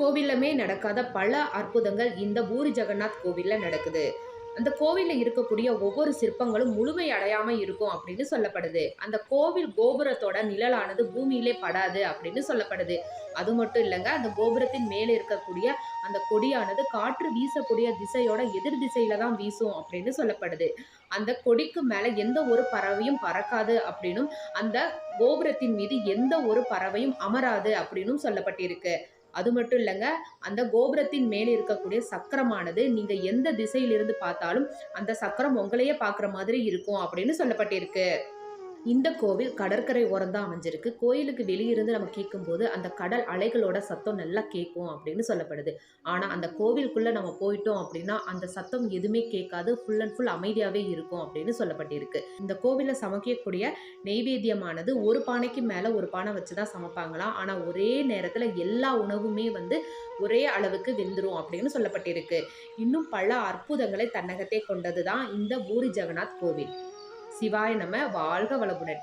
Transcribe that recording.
கோவிலுமே நடக்காத பல அற்புதங்கள் இந்த பூரி ஜெகநாத் கோவிலில் நடக்குது. அந்த கோவிலில் இருக்கக்கூடிய ஒவ்வொரு சிற்பங்களும் முழுமை அடையாமல் இருக்கும் அப்படின்னு சொல்லப்படுது. அந்த கோவில் கோபுரத்தோட நிழலானது பூமியிலே படாது அப்படின்னு சொல்லப்படுது. அது மட்டும் இல்லைங்க அந்த கோபுரத்தின் மேலே இருக்கக்கூடிய அந்த கொடியானது காற்று வீசக்கூடிய திசையோட எதிர் திசையில தான் வீசும் அப்படின்னு சொல்லப்படுது. அந்த கொடிக்கு மேலே எந்த ஒரு பறவையும் பறக்காது அப்படின்னும் அந்த கோபுரத்தின் மீது எந்த ஒரு பறவையும் அமராது அப்படின்னும் சொல்லப்பட்டிருக்கு. அது மட்டும் இல்லைங்க அந்த கோபுரத்தின் மேலே இருக்கக்கூடிய சக்கரமானது நீங்கள் எந்த திசையிலிருந்து பார்த்தாலும் அந்த சக்கரம் உங்களையே பார்க்குற மாதிரி இருக்கும் அப்படின்னு சொல்லப்பட்டிருக்கு. இந்த கோவில் கடற்கரை ஓரம் தான் அமைஞ்சிருக்கு. கோயிலுக்கு வெளியிருந்து நம்ம கேட்கும்போது அந்த கடல் அலைகளோட சத்தம் நல்லா கேட்கும் அப்படின்னு சொல்லப்படுது. ஆனால் அந்த கோவிலுக்குள்ளே நம்ம போயிட்டோம் அப்படின்னா அந்த சத்தம் எதுவுமே கேட்காது. ஃபுல் அண்ட் ஃபுல் அமைதியாகவே இருக்கும் அப்படின்னு சொல்லப்பட்டிருக்கு. இந்த கோவிலில் சமைக்கக்கூடிய நெய்வேத்தியமானது ஒரு பானைக்கு மேலே ஒரு பானை வச்சு தான் சமைப்பாங்களாம். ஆனால் ஒரே நேரத்தில் எல்லா உணவுமே வந்து ஒரே அளவுக்கு வெந்துடும் அப்படின்னு சொல்லப்பட்டிருக்கு. இன்னும் பல அற்புதங்களை தன்னகத்தே கொண்டது தான் இந்த பூரி ஜெகநாத் கோவில். சிவாய நம வாழ்க வளமுடன்.